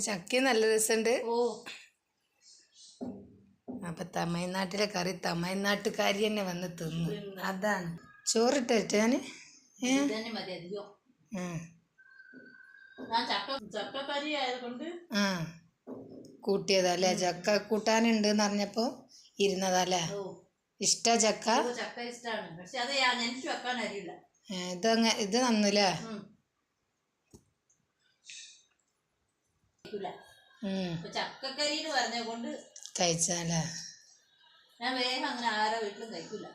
ചക്ക നല്ല രസമുണ്ട് അപ്പൊ തമിഴ്നാട്ടിലെ കറി തമിഴ്നാട്ടുകാരി തന്നെ വന്ന് തിന്നു. അതാണ്. ചോറിട്ടെ ഞാൻ ആ. കൂട്ടിയതാ ഞാൻ ചക്ക കൂട്ടാനുണ്ട് എന്ന് പറഞ്ഞപ്പോ ഇരുന്നതല്ലേ? ഇഷ്ട ചക്ക? ഇത് ഇത് ഇഷ്ടമാണ് പക്ഷെ അത് ഞാൻ എനിക്ക് വെക്കാൻ അറിയില്ല ഏ, ഇതങ്ങ ഇത് നന്നില്ലേ പറഞ്ഞ കൊണ്ട് കഴിച്ചാലേ? ഞാൻ വേഗം അങ്ങനെ ആരോ വീട്ടിലും കഴിക്കൂല.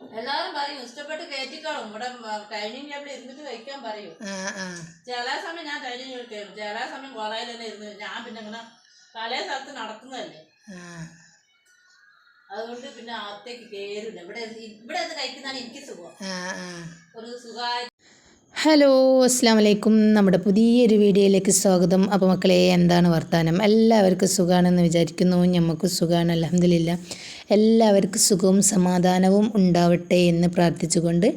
എല്ലാവരും പറയും ഇഷ്ടപ്പെട്ട് കയറ്റിക്കോളും. ഇവിടെ ഡൈനിങ് ടേബിളിൽ ഇരുന്നിട്ട് കഴിക്കാൻ പറയും. ചില സമയം ഞാൻ ഡൈനിങ് ടേബിൾ കയറും. ചില സമയം കോളേജിൽ തന്നെ ഇരുന്ന് ഞാൻ പിന്നെ അങ്ങനെ പല സ്ഥലത്ത് നടക്കുന്നതല്ലേ അതുകൊണ്ട് പിന്നെ അകത്തേക്ക് കയറില്ല ഇവിടെ ഇവിടെ കഴിക്കുന്നതാണ് എനിക്ക് സുഖം. ഒരു സുഖമായി ഹലോ അസ്സാം വലൈക്കും നമ്മുടെ പുതിയൊരു വീഡിയോയിലേക്ക് സ്വാഗതം. അപ്പോൾ മക്കളെ എന്താണ് വർത്തമാനം എല്ലാവർക്കും സുഖമാണെന്ന് വിചാരിക്കുന്നു. നമുക്ക് സുഖമാണ് അലഹമില്ല എല്ലാവർക്കും സുഖവും സമാധാനവും ഉണ്ടാവട്ടെ എന്ന് പ്രാർത്ഥിച്ചുകൊണ്ട്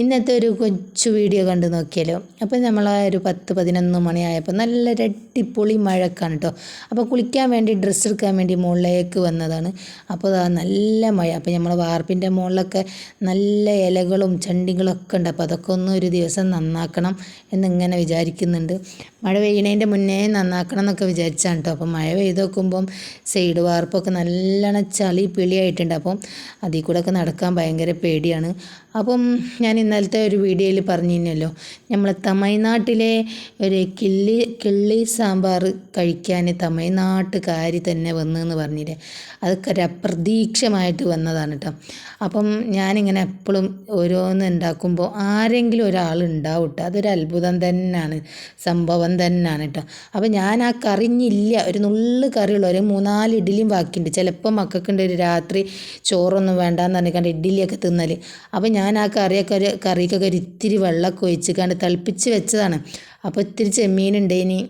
ഇന്നത്തെ ഒരു കൊച്ചു വീഡിയോ കണ്ടു നോക്കിയാലോ? അപ്പോൾ നമ്മൾ ഒരു പത്ത് പതിനൊന്ന് മണിയായപ്പോൾ നല്ല അടിപൊളി മഴക്കാണ് കേട്ടോ അപ്പോൾ കുളിക്കാൻ വേണ്ടി ഡ്രസ്സ് എടുക്കാൻ വേണ്ടി മുകളിലേക്ക് വന്നതാണ്. അപ്പോൾ നല്ല മഴ. അപ്പോൾ നമ്മൾ വാർപ്പിന്റെ മുകളിലൊക്കെ നല്ല ഇലകളും ചണ്ടികളൊക്കെ ഉണ്ട്. അപ്പോൾ അതൊക്കെ ഒന്ന് ഒരു ദിവസം നന്നാക്കണം എന്നിങ്ങനെ വിചാരിക്കുന്നുണ്ട്. മഴ പെയ്യണതിന്റെ മുന്നേ നന്നാക്കണം എന്നൊക്കെ വിചാരിച്ചാണ് കേട്ടോ അപ്പോൾ മഴ പെയ്ത് നോക്കുമ്പം സൈഡ് വാർപ്പൊക്കെ നല്ലോണം ചളി പിളിയായിട്ടുണ്ട്. അപ്പം അതിൽ കൂടെയൊക്കെ നടക്കാൻ ഭയങ്കര പേടിയാണ്. അപ്പം ഞാൻ ഇന്നലത്തെ ഒരു വീഡിയോയിൽ പറഞ്ഞിരുന്നല്ലോ നമ്മൾ തമിഴ്നാട്ടിലെ ഒരു കിള്ളി കിള്ളി സാമ്പാർ കഴിക്കാൻ തമിഴ്നാട്ടുകാരി തന്നെ വന്നു എന്ന് പറഞ്ഞില്ലേ അതൊക്കെ ഒരു അപ്രതീക്ഷമായിട്ട് വന്നതാണ് കേട്ടോ. അപ്പം ഞാനിങ്ങനെ എപ്പോഴും ഓരോന്ന് ഉണ്ടാക്കുമ്പോൾ ആരെങ്കിലും ഒരാൾ ഉണ്ടാവും കേട്ടോ. അതൊരു അത്ഭുതം തന്നെയാണ് സംഭവം തന്നെയാണ് കേട്ടോ. അപ്പം ഞാൻ ആ കറിഞ്ഞില്ല ഒരു നുള്ളു കറിയുള്ള ഒരു മൂന്നാൽ ഇഡ്ഡലിയും ബാക്കിയുണ്ട്. ചിലപ്പോൾ മക്കൾക്കുണ്ട് ഒരു രാത്രി ചോറൊന്നും വേണ്ടാന്ന് പറഞ്ഞിട്ട് ഇഡ്ഡലിയൊക്കെ തിന്നൽ അപ്പം ഞാൻ ആ കറിയൊക്കെ ഒരു കറിക്കൊക്കെ ഒരു ഇത്തിരി വെള്ളമൊക്കെ ഒഴിച്ച് കണ്ട് തിളപ്പിച്ച് വെച്ചതാണ്. അപ്പോൾ ഇത്തിരി ചെമ്മീനുണ്ടേനി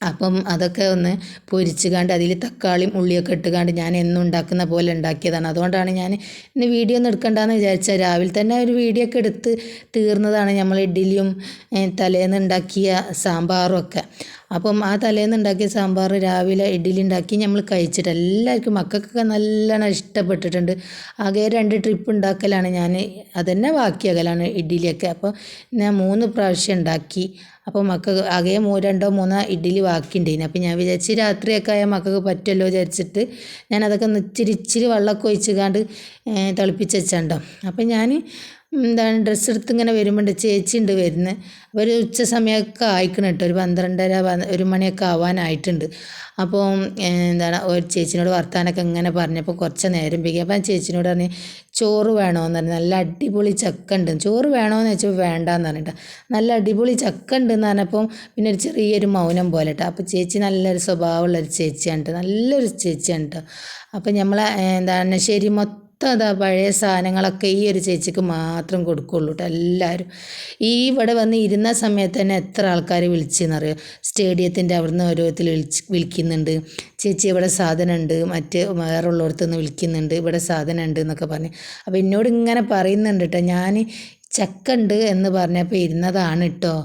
അപ്പം അതൊക്കെ ഒന്ന് പൊരിച്ച് കണ്ട് അതിൽ തക്കാളിയും ഉള്ളിയൊക്കെ ഇട്ട് കണ്ട് ഞാൻ എന്നും ഉണ്ടാക്കുന്ന പോലെ ഉണ്ടാക്കിയതാണ്. അതുകൊണ്ടാണ് ഞാൻ ഇന്ന് വീഡിയോ ഒന്നും എടുക്കണ്ടെന്ന് വിചാരിച്ചാൽ രാവിലെ തന്നെ ഒരു വീഡിയോ ഒക്കെ എടുത്ത് തീർന്നതാണ് നമ്മൾ ഇഡ്ഡലിയും തലേന്ന് ഉണ്ടാക്കിയ സാമ്പാറും ഒക്കെ. അപ്പം ആ തലേന്ന് ഉണ്ടാക്കിയ സാമ്പാർ രാവിലെ ഇഡ്ഡലി ഉണ്ടാക്കി നമ്മൾ കഴിച്ചിട്ട് എല്ലാവർക്കും മക്കൾക്കൊക്കെ നല്ലോണം ഇഷ്ടപ്പെട്ടിട്ടുണ്ട്. ആകെ രണ്ട് ട്രിപ്പ് ഉണ്ടാക്കലാണ് ഞാൻ അതന്നെ ബാക്കിയാകലാണ് ഇഡ്ഡലിയൊക്കെ. അപ്പോൾ ഞാൻ മൂന്ന് പ്രാവശ്യം ഉണ്ടാക്കി. അപ്പോൾ മക്കൾക്ക് ആകെ മൂ രണ്ടോ മൂന്നോ ഇഡ്ഡലി ബാക്കിയുണ്ടായിരുന്നു അപ്പോൾ ഞാൻ വിചാരിച്ച് രാത്രിയൊക്കെ ആയാൽ മക്കൾക്ക് പറ്റുമല്ലോ വിചാരിച്ചിട്ട് ഞാൻ അതൊക്കെ ഒന്ന് ഇച്ചിരി ഇച്ചിരി വെള്ളമൊക്കെ ഒഴിച്ചുകാണ്ട് തിളപ്പിച്ച് വെച്ചാണ്ടോ. അപ്പോൾ ഞാൻ എന്താണ് ഡ്രസ്സ് എടുത്ത് ഇങ്ങനെ വരുമ്പോണ്ട്. ചേച്ചി ഉണ്ട് വരുന്നത്. ഒരു ഉച്ച സമയമൊക്കെ ആയിക്കണം കേട്ടോ. ഒരു പന്ത്രണ്ടര ഒരു മണിയൊക്കെ ആവാനായിട്ടുണ്ട്. അപ്പോൾ എന്താണ് ഒരു ചേച്ചിനോട് വർത്താനൊക്കെ ഇങ്ങനെ പറഞ്ഞപ്പോൾ കുറച്ച് നേരം പിക്കും അപ്പം ചേച്ചിനോട് പറഞ്ഞ് ചോറ് വേണമെന്ന് പറഞ്ഞു നല്ല അടിപൊളി ചക്ക ഉണ്ട് ചോറ് വേണമെന്ന് വെച്ചപ്പോൾ വേണ്ടാന്ന് പറഞ്ഞിട്ട്. നല്ല അടിപൊളി ചക്ക ഉണ്ട് എന്ന് പറഞ്ഞപ്പോൾ പിന്നെ ഒരു ചെറിയൊരു മൗനം പോലെ കേട്ടോ അപ്പോൾ ചേച്ചി നല്ലൊരു സ്വഭാവമുള്ളൊരു ചേച്ചിയാണ് കേട്ടോ നല്ലൊരു ചേച്ചിയാണ് കേട്ടോ അപ്പം നമ്മളെ എന്താണ് ശരി മൊത്തം അതാ പഴയ സാധനങ്ങളൊക്കെ ഈ ഒരു ചേച്ചിക്ക് മാത്രം കൊടുക്കുള്ളൂ കേട്ടോ എല്ലാവരും ഈ ഇവിടെ വന്ന് ഇരുന്ന സമയത്ത് തന്നെ എത്ര ആൾക്കാർ വിളിച്ചെന്നറിയോ? സ്റ്റേഡിയത്തിന്റെ അവിടുന്ന് ഓരോരുത്തർ വിളിച്ച് വിളിക്കുന്നുണ്ട്. ചേച്ചി ഇവിടെ സാധനം ഉണ്ട് മറ്റ് വേറെ നിന്ന് വിളിക്കുന്നുണ്ട്. ഇവിടെ സാധനം ഉണ്ട് എന്നൊക്കെ പറഞ്ഞ്. അപ്പോൾ എന്നോട് ഇങ്ങനെ പറയുന്നുണ്ട് കേട്ടോ ഞാൻ ചക്ക ഉണ്ട് എന്ന് പറഞ്ഞപ്പോൾ ഇരുന്നതാണ് കേട്ടോ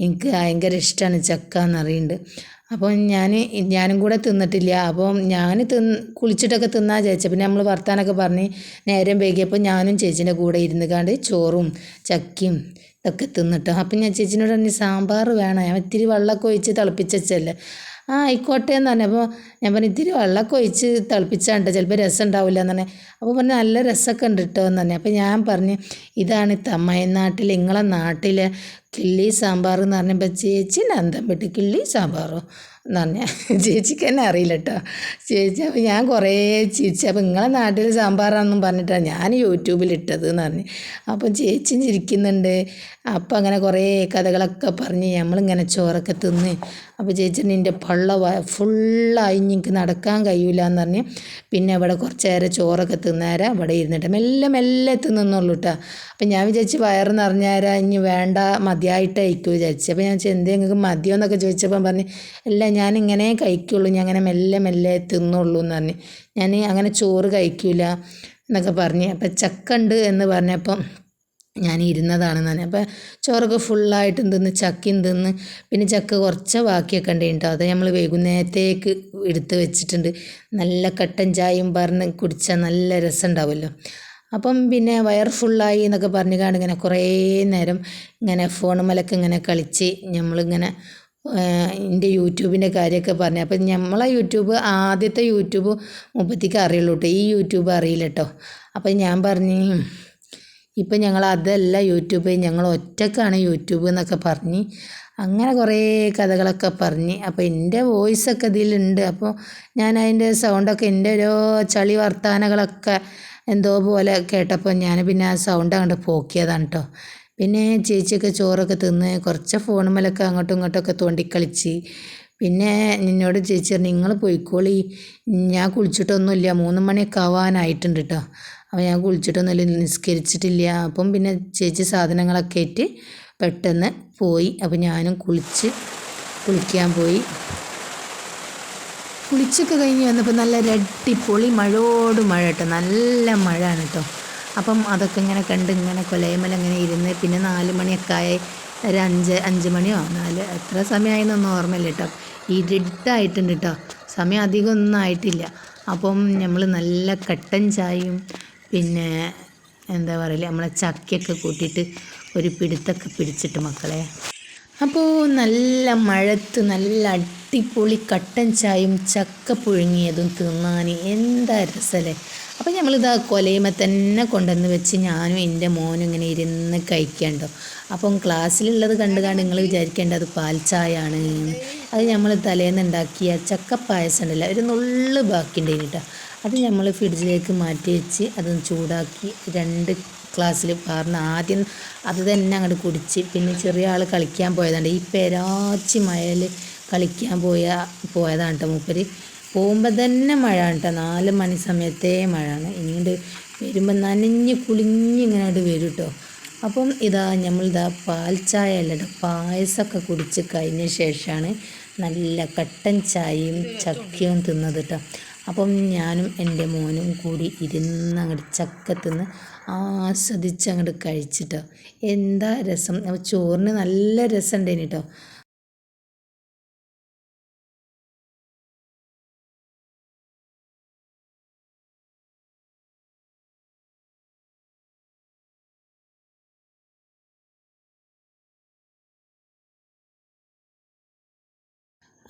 എനിക്ക് ഭയങ്കര ഇഷ്ടമാണ് ചക്ക എന്നറിയുന്നുണ്ട് അപ്പോൾ ഞാൻ ഞാനും കൂടെ തിന്നിട്ടില്ല. അപ്പോൾ ഞാൻ തിന്ന് കുളിച്ചിട്ടൊക്കെ തിന്നാ ചേച്ചി പിന്നെ നമ്മൾ വർത്താനൊക്കെ പറഞ്ഞ് നേരം വൈകിയപ്പോൾ ഞാനും ചേച്ചീന്റെ കൂടെ ഇരുന്ന് കണ്ട് ചോറും ചക്കിയും ഇതൊക്കെ തിന്നിട്ടോ. അപ്പം ഞാൻ ചേച്ചിനോട് പറഞ്ഞു സാമ്പാർ വേണം. ഞാൻ ഇത്തിരി വെള്ളമൊക്കെ ഒഴിച്ച് തിളപ്പിച്ചല്ലേ ആ ആയിക്കോട്ടെ എന്ന് പറഞ്ഞു. അപ്പോൾ ഞാൻ പറഞ്ഞു ഇത്തിരി വെള്ളമൊക്കെ ഒഴിച്ച് തിളപ്പിച്ചാണ്ട് ചിലപ്പോൾ രസം ഉണ്ടാവില്ല എന്ന് പറഞ്ഞു. അപ്പോൾ പറഞ്ഞു നല്ല രസമൊക്കെ ഉണ്ട് കേട്ടോ എന്ന് പറഞ്ഞു. അപ്പോൾ ഞാൻ പറഞ്ഞു ഇതാണ് തമിഴ്നാട്ടിൽ നിങ്ങളെ നാട്ടിലെ കിള്ളി സാമ്പാർ എന്ന് പറഞ്ഞപ്പോൾ ചേച്ചി അന്തം വിട്ട് കിള്ളി സാമ്പാറോ? എന്ന് പറഞ്ഞാൽ ചേച്ചിക്ക് തന്നെ അറിയില്ല കേട്ടോ ചേച്ചി അപ്പോൾ ഞാൻ കുറേ ചിരിച്ചു അപ്പോൾ നിങ്ങളെ നാട്ടിൽ സാമ്പാറാണെന്നും പറഞ്ഞിട്ടാണ് ഞാൻ യൂട്യൂബിൽ ഇട്ടത് എന്ന് പറഞ്ഞു. അപ്പം ചേച്ചി ചിരിക്കുന്നുണ്ട്. അപ്പം അങ്ങനെ കുറേ കഥകളൊക്കെ പറഞ്ഞ് നമ്മളിങ്ങനെ ചോറൊക്കെ തിന്ന്. അപ്പോൾ ചേച്ചി നിന്റെ പള്ള ഫുള്ളായി എനിക്ക് നടക്കാൻ കഴിയില്ല എന്ന് പറഞ്ഞ്. പിന്നെ അവിടെ കുറച്ച് നേരം ചോറൊക്കെ തിന്നേരം അവിടെ ഇരുന്നിട്ട് മെല്ലെ മെല്ലെ തിന്നുന്നുള്ളൂ കേട്ടോ അപ്പം ഞാൻ വിചാരിച്ച് വയറ് നിറഞ്ഞേരാ ഇനി വേണ്ട മതിയായിട്ടായിരിക്കും വിചാരിച്ചു. അപ്പോൾ ഞാൻ എന്തെങ്കിലും നിങ്ങൾക്ക് മതിയോ എന്നൊക്കെ ചോദിച്ചപ്പം പറഞ്ഞ് അല്ല ഞാനിങ്ങനെ കഴിക്കുള്ളൂ ഞാൻ അങ്ങനെ മെല്ലെ മെല്ലെ തിന്നുള്ളൂ എന്ന് പറഞ്ഞ്. ഞാൻ അങ്ങനെ ചോറ് കഴിക്കില്ല എന്നൊക്കെ പറഞ്ഞ്. അപ്പം ചക്ക ഉണ്ട് എന്ന് പറഞ്ഞപ്പം ഞാൻ ഇരുന്നതാണെന്ന് തന്നെ അപ്പോൾ ചോറൊക്കെ ഫുള്ളായിട്ടും തിന്ന് ചക്കയും തിന്ന്. പിന്നെ ചക്ക കുറച്ച് ബാക്കിയൊക്കെ ഉണ്ട് കേട്ടോ. അത് നമ്മൾ വൈകുന്നേരത്തേക്ക് എടുത്ത് വെച്ചിട്ടുണ്ട്. നല്ല കട്ടൻ ചായയും പറഞ്ഞ് കുടിച്ചാൽ നല്ല രസം ഉണ്ടാവുമല്ലോ. അപ്പം പിന്നെ വയർ ഫുള്ളായി എന്നൊക്കെ പറഞ്ഞു കാണും ഇങ്ങനെ കുറേ നേരം ഇങ്ങനെ ഫോണുമലൊക്കെ ഇങ്ങനെ കളിച്ച് നമ്മളിങ്ങനെ എന്റെ യൂട്യൂബിന്റെ കാര്യമൊക്കെ പറഞ്ഞു. അപ്പം നമ്മളെ യൂട്യൂബ് ആദ്യത്തെ യൂട്യൂബ് മുപ്പത്തേക്ക് അറിയുള്ളൂ കേട്ടോ ഈ യൂട്യൂബ് അറിയില്ല കേട്ടോ അപ്പം ഞാൻ പറഞ്ഞു ഇപ്പം ഞങ്ങൾ അതല്ല യൂട്യൂബ്. ഞങ്ങൾ ഒറ്റക്കാണ് യൂട്യൂബ് എന്നൊക്കെ പറഞ്ഞ് അങ്ങനെ കുറേ കഥകളൊക്കെ പറഞ്ഞ്. അപ്പോൾ എന്റെ വോയിസൊക്കെ ഇതിലുണ്ട്. അപ്പോൾ ഞാൻ അതിന്റെ സൗണ്ടൊക്കെ എന്റെ ഒരു ചളി വർത്താനകളൊക്കെ എന്തോ പോലെ കേട്ടപ്പോൾ ഞാൻ പിന്നെ ആ സൗണ്ട് അങ്ങോട്ട് പോക്കിയതാണ് കേട്ടോ പിന്നെ ചേച്ചിയൊക്കെ ചോറൊക്കെ തിന്ന് കുറച്ച് ഫോണുമേലൊക്കെ അങ്ങോട്ടും ഇങ്ങോട്ടൊക്കെ തോണ്ടിക്കളിച്ച്. പിന്നെ നിന്നോട് ചേച്ചി പറഞ്ഞു നിങ്ങൾ പോയിക്കോളി. ഞാൻ കുളിച്ചിട്ടൊന്നുമില്ല. മൂന്ന് മണിയൊക്കെ ആവാനായിട്ടുണ്ട് കേട്ടോ അപ്പോൾ ഞാൻ കുളിച്ചിട്ടൊന്നുമില്ല. നിസ്കരിച്ചിട്ടില്ല. അപ്പം പിന്നെ ചേച്ചി സാധനങ്ങളൊക്കെ ആയിട്ട് പെട്ടെന്ന് പോയി. അപ്പോൾ ഞാനും കുളിച്ച് കുളിക്കാൻ പോയി. കുളിച്ചൊക്കെ കഴിഞ്ഞ് വന്നപ്പോൾ നല്ല രട്ടിപ്പൊളി മഴയോട് മഴ കേട്ടോ നല്ല മഴയാണ് കേട്ടോ അപ്പം അതൊക്കെ ഇങ്ങനെ കണ്ട് ഇങ്ങനെ കൊലയമല അങ്ങനെ ഇരുന്ന് പിന്നെ നാല് മണിയൊക്കെ ആയി ഒരു അഞ്ച് അഞ്ച് മണിയോ? നാല്. എത്ര സമയമായെന്നൊന്നും ഓർമ്മയില്ല കേട്ടോ ഇരുട്ടായിട്ടുണ്ട് കേട്ടോ സമയം അധികം ഒന്നും ആയിട്ടില്ല. അപ്പം നമ്മൾ നല്ല കട്ടൻ ചായയും പിന്നെ എന്താ പറയില്ല നമ്മളെ ചക്കയൊക്കെ കൂട്ടിയിട്ട് ഒരു പിടുത്തൊക്കെ പിടിച്ചിട്ട് മക്കളെ. അപ്പോൾ നല്ല മഴത്ത് നല്ല അടിപൊളി കട്ടൻ ചായയും ചക്ക പുഴുങ്ങിയതും തിന്നാൻ എന്താ രസമല്ലേ അപ്പോൾ ആ കൊലയുമ്പോൾ തന്നെ കൊണ്ടുവന്ന് വെച്ച് ഞാനും എന്റെ മോനും ഇങ്ങനെ ഇരുന്ന് കഴിക്കണ്ടോ? അപ്പം ക്ലാസ്സിലുള്ളത് കണ്ട് കണ്ട് നിങ്ങൾ വിചാരിക്കേണ്ടത് പാൽ ചായയാണ്? അത് നമ്മൾ തലേന്ന് ഉണ്ടാക്കിയ ചക്കപ്പായസം ഉണ്ടല്ല ഒരു നുള്ളു ബാക്കി ഉണ്ടായിരുന്നു കേട്ടോ അത് നമ്മൾ ഫ്രിഡ്ജിലേക്ക് മാറ്റി വെച്ച് അതൊന്ന് ചൂടാക്കി രണ്ട് ക്ലാസ്സിൽ പാർന്ന് ആദ്യം അത് തന്നെ അങ്ങോട്ട് കുടിച്ച് പിന്നെ ചെറിയ ആൾ കളിക്കാൻ പോയതാണ് ഈ പെരാച്ചി മയൽ കളിക്കാൻ പോയ പോയതാണ് കേട്ടോ മൂപ്പര്. പോകുമ്പോൾ തന്നെ മഴ കേട്ടോ നാല് മണി സമയത്തേ മഴയാണ്. ഇനിയുണ്ട് വരുമ്പോൾ നനഞ്ഞ് കുളിഞ്ഞ് ഇങ്ങനെ വരും കേട്ടോ അപ്പം ഇതാ നമ്മളിതാ പാൽ ചായ അല്ല കേട്ടോ പായസമൊക്കെ കുടിച്ച് കഴിഞ്ഞ ശേഷമാണ് നല്ല കട്ടൻ ചായയും ചക്കയും തിന്നത് കേട്ടോ അപ്പം ഞാനും എന്റെ മോനും കൂടി ഇരുന്ന് അങ്ങോട്ട് ചക്ക തിന്ന് ആസ്വദിച്ച് അങ്ങോട്ട് കഴിച്ചിട്ടോ എന്താ രസം? ചോറിന് നല്ല രസം ഉണ്ടായിന് കേട്ടോ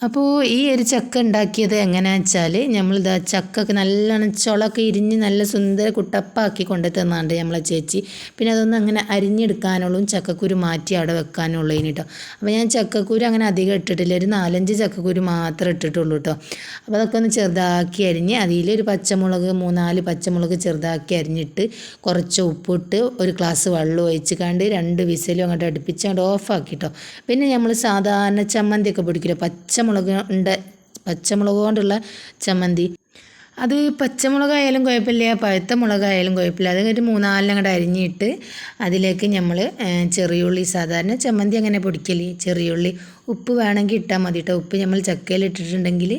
അപ്പോൾ ഈ ഒരു ചക്ക ഉണ്ടാക്കിയത് എങ്ങനെയാണെന്ന് വെച്ചാൽ നമ്മളിതാ ചക്കൊക്കെ നല്ലോണം ചുളൊക്കെ ഇരിഞ്ഞ് നല്ല സുന്ദര കുട്ടപ്പാക്കി കൊണ്ടു തന്നാണ്ട് നമ്മളെ ചേച്ചി. പിന്നെ അതൊന്നും അങ്ങനെ അരിഞ്ഞെടുക്കാനുള്ളൂ ചക്കക്കുരു മാറ്റി അവിടെ വെക്കാനുള്ളൂ കേട്ടോ അപ്പോൾ ഞാൻ ചക്കക്കുരു അങ്ങനെ അധികം ഇട്ടിട്ടില്ല. ഒരു നാലഞ്ച് ചക്കക്കുരു മാത്രമേ ഇട്ടിട്ടുള്ളൂ കേട്ടോ അപ്പോൾ അതൊക്കെ ഒന്ന് ചെറുതാക്കി അരിഞ്ഞ് അതിലൊരു പച്ചമുളക് മൂന്നാൽ പച്ചമുളക് ചെറുതാക്കി അരിഞ്ഞിട്ട് കുറച്ച് ഉപ്പിട്ട് ഒരു ഗ്ലാസ് വെള്ളം ഒഴിച്ച് കണ്ട് രണ്ട് വിസലും അങ്ങോട്ട് അടുപ്പിച്ച് അങ്ങോട്ട് ഓഫാക്കി കേട്ടോ പിന്നെ നമ്മൾ സാധാരണ ചമ്മന്തിയൊക്കെ പിടിക്കില്ല പച്ചമുളക് ഉണ്ട്. പച്ചമുളക് കൊണ്ടുള്ള ചമ്മന്തി. അത് പച്ചമുളകായാലും കുഴപ്പമില്ല പഴുത്ത മുളകായാലും കുഴപ്പമില്ല. അത് ഒരു മൂന്നാലിനും അങ്ങോട്ട് അരിഞ്ഞിട്ട് അതിലേക്ക് നമ്മൾ ചെറിയുള്ളി സാധാരണ ചമ്മന്തി അങ്ങനെ പൊടിക്കൽ ചെറിയുള്ളി ഉപ്പ് വേണമെങ്കിൽ ഇട്ടാൽ മതി കേട്ടോ ഉപ്പ് നമ്മൾ ചക്കയിൽ ഇട്ടിട്ടുണ്ടെങ്കിൽ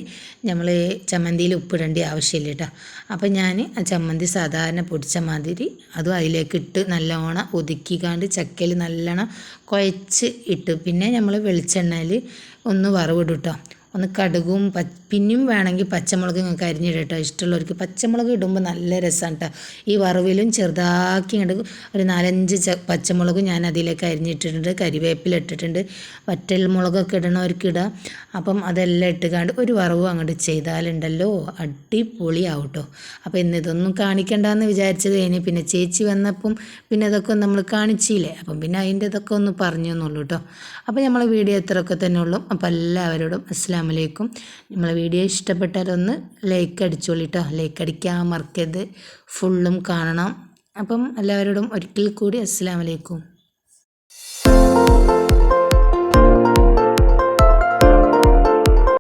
നമ്മൾ ചമ്മന്തിയിൽ ഉപ്പ് ഇടേണ്ട ആവശ്യമില്ല കേട്ടോ അപ്പോൾ ഞാൻ ആ ചമ്മന്തി സാധാരണ പൊടിച്ച മാതിരി അതും അതിലേക്ക് ഇട്ട് നല്ലോണം ഒതുക്കിക്കാണ്ട് ചക്കയിൽ നല്ലോണം കുഴച്ച് ഇട്ട് പിന്നെ നമ്മൾ വെളിച്ചെണ്ണയിൽ ഒന്ന് വറവിടും കേട്ടോ ഒന്ന് കടുകും പ പിന്നെയും വേണമെങ്കിൽ പച്ചമുളക് നിങ്ങൾക്ക് അരിഞ്ഞിടട്ടോ ഇഷ്ടമുള്ളവർക്ക് പച്ചമുളക് ഇടുമ്പോൾ നല്ല രസമാണ് കേട്ടോ ഈ വറവിലും ചെറുതാക്കി ഇങ്ങോട്ട് ഒരു നാലഞ്ച് ച പച്ചമുളകും ഞാൻ അതിലേക്ക് അരിഞ്ഞിട്ടിട്ടുണ്ട് കരിവേപ്പില ഇട്ടിട്ടുണ്ട്. വറ്റൽ മുളകൊക്കെ ഇടണവർക്ക് ഇടാം. അപ്പം അതെല്ലാം ഇട്ടുകാണ്ട് ഒരു വറവ് അങ്ങോട്ട് ചെയ്താലുണ്ടല്ലോ അടിപൊളിയാവും കേട്ടോ അപ്പോൾ ഇന്ന് ഇതൊന്നും കാണിക്കണ്ടെന്ന് വിചാരിച്ചത് കഴിഞ്ഞ് പിന്നെ ചേച്ചി വന്നപ്പം പിന്നെ അതൊക്കെ നമ്മൾ കാണിച്ചില്ലേ? അപ്പം പിന്നെ അതിന്റെ ഇതൊക്കെ ഒന്ന് പറഞ്ഞു എന്നുള്ളൂ കേട്ടോ അപ്പോൾ നമ്മളെ വീഡിയോ ഇത്രയൊക്കെ തന്നെ ഉള്ളൂ. അപ്പോൾ എല്ലാവരോടും അസ്സാം വലൈക്കും നമ്മളെ വീഡിയോ ഇഷ്ടപ്പെട്ടാലൊന്ന് ലൈക്ക് അടിച്ചോളി കേട്ടോ ലൈക്ക് അടിക്കാൻ മറക്കരുത്. ഫുള്ളും കാണണം. അപ്പം എല്ലാവരോടും ഒരിക്കൽ കൂടി അസ്സാം വലൈക്കും